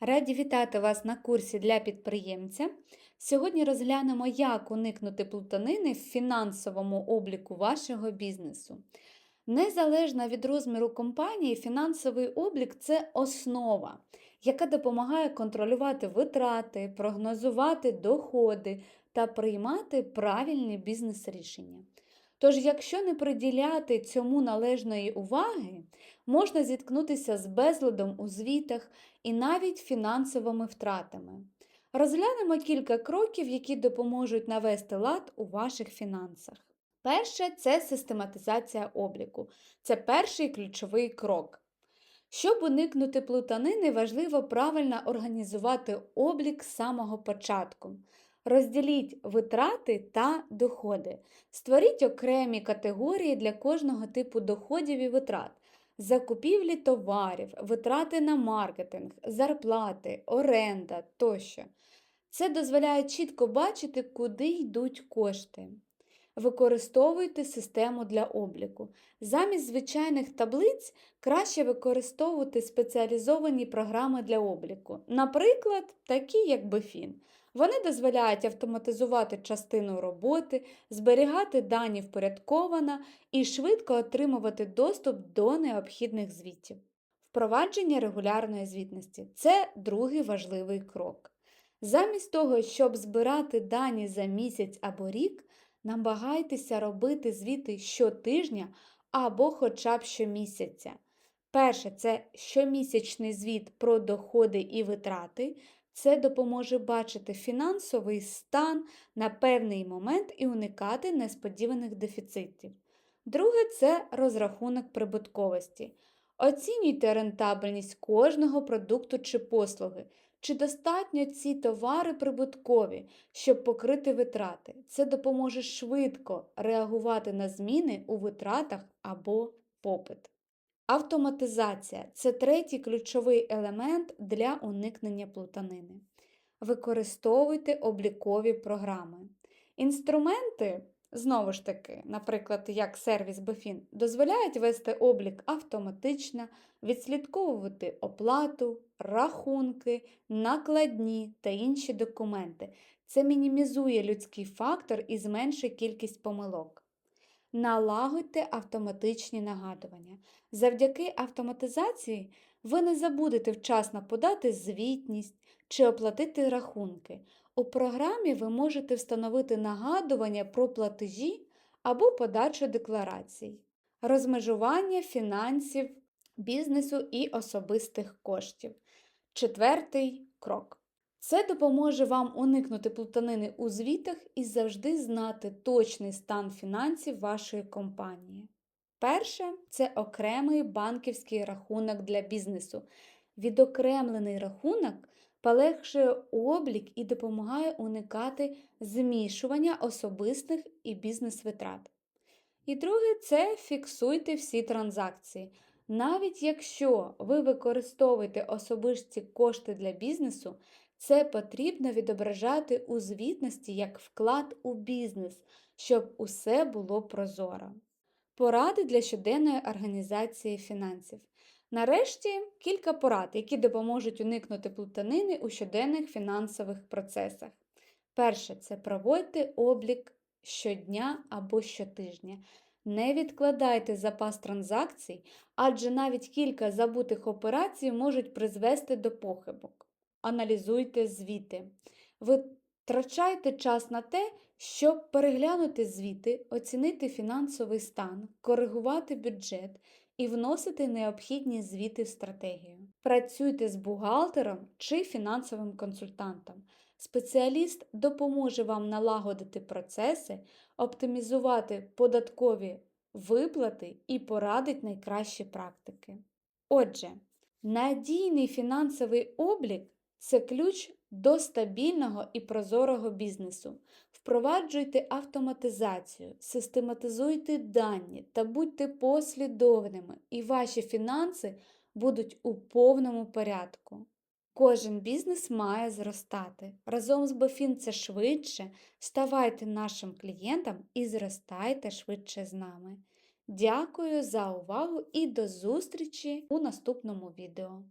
Раді вітати вас на курсі для підприємця. Сьогодні розглянемо, як уникнути плутанини в фінансовому обліку вашого бізнесу. Незалежно від розміру компанії, фінансовий облік це основа, яка допомагає контролювати витрати, прогнозувати доходи та приймати правильні бізнес-рішення. Тож, якщо не приділяти цьому належної уваги, можна зіткнутися з безладом у звітах і навіть фінансовими втратами. Розглянемо кілька кроків, які допоможуть навести лад у ваших фінансах. Перше це систематизація обліку. Це перший ключовий крок. Щоб уникнути плутанини, важливо правильно організувати облік з самого початку. Розділіть витрати та доходи. Створіть окремі категорії для кожного типу доходів і витрат. Закупівлі товарів, витрати на маркетинг, зарплати, оренда тощо. Це дозволяє чітко бачити, куди йдуть кошти. Використовуйте систему для обліку. Замість звичайних таблиць краще використовувати спеціалізовані програми для обліку, наприклад, такі як BFIN. Вони дозволяють автоматизувати частину роботи, зберігати дані впорядковано і швидко отримувати доступ до необхідних звітів. Впровадження регулярної звітності це другий важливий крок. Замість того, щоб збирати дані за місяць або рік, намагайтеся робити звіти щотижня або хоча б щомісяця. Перше це щомісячний звіт про доходи і витрати. Це допоможе бачити фінансовий стан на певний момент і уникати несподіваних дефіцитів. Друге це розрахунок прибутковості. Оцінюйте рентабельність кожного продукту чи послуги. Чи достатньо ці товари прибуткові, щоб покрити витрати? Це допоможе швидко реагувати на зміни у витратах або попит. Автоматизація це третій ключовий елемент для уникнення плутанини. Використовуйте облікові програми. Інструменти, знову ж таки, наприклад, як сервіс BFIN, дозволяють вести облік автоматично, відслідковувати оплату, рахунки, накладні та інші документи. Це мінімізує людський фактор і зменшує кількість помилок. Налагодьте автоматичні нагадування. Завдяки автоматизації ви не забудете вчасно подати звітність чи оплатити рахунки. У програмі ви можете встановити нагадування про платежі або подачу декларацій, розмежування фінансів, бізнесу і особистих коштів. Четвертий крок. Це допоможе вам уникнути плутанини у звітах і завжди знати точний стан фінансів вашої компанії. Перше це окремий банківський рахунок для бізнесу. Відокремлений рахунок полегшує облік і допомагає уникати змішування особистих і бізнес-витрат. І друге це фіксуйте всі транзакції. Навіть якщо ви використовуєте особисті кошти для бізнесу, це потрібно відображати у звітності як вклад у бізнес, щоб усе було прозоро. Поради для щоденної організації фінансів. Нарешті кілька порад, які допоможуть уникнути плутанини у щоденних фінансових процесах. Перше це проводьте облік щодня або щотижня. Не відкладайте запас транзакцій, адже навіть кілька забутих операцій можуть призвести до похибок. Аналізуйте звіти. Витрачайте час на те, щоб переглянути звіти, оцінити фінансовий стан, коригувати бюджет і вносити необхідні звіти в стратегію. Працюйте з бухгалтером чи фінансовим консультантом. Спеціаліст допоможе вам налагодити процеси, оптимізувати податкові виплати і порадить найкращі практики. Отже, надійний фінансовий облік це ключ до стабільного і прозорого бізнесу. Впроваджуйте автоматизацію, систематизуйте дані та будьте послідовними, і ваші фінанси будуть у повному порядку. Кожен бізнес має зростати. Разом з Бофін це швидше. Ставайте нашим клієнтом і зростайте швидше з нами. Дякую за увагу і до зустрічі у наступному відео.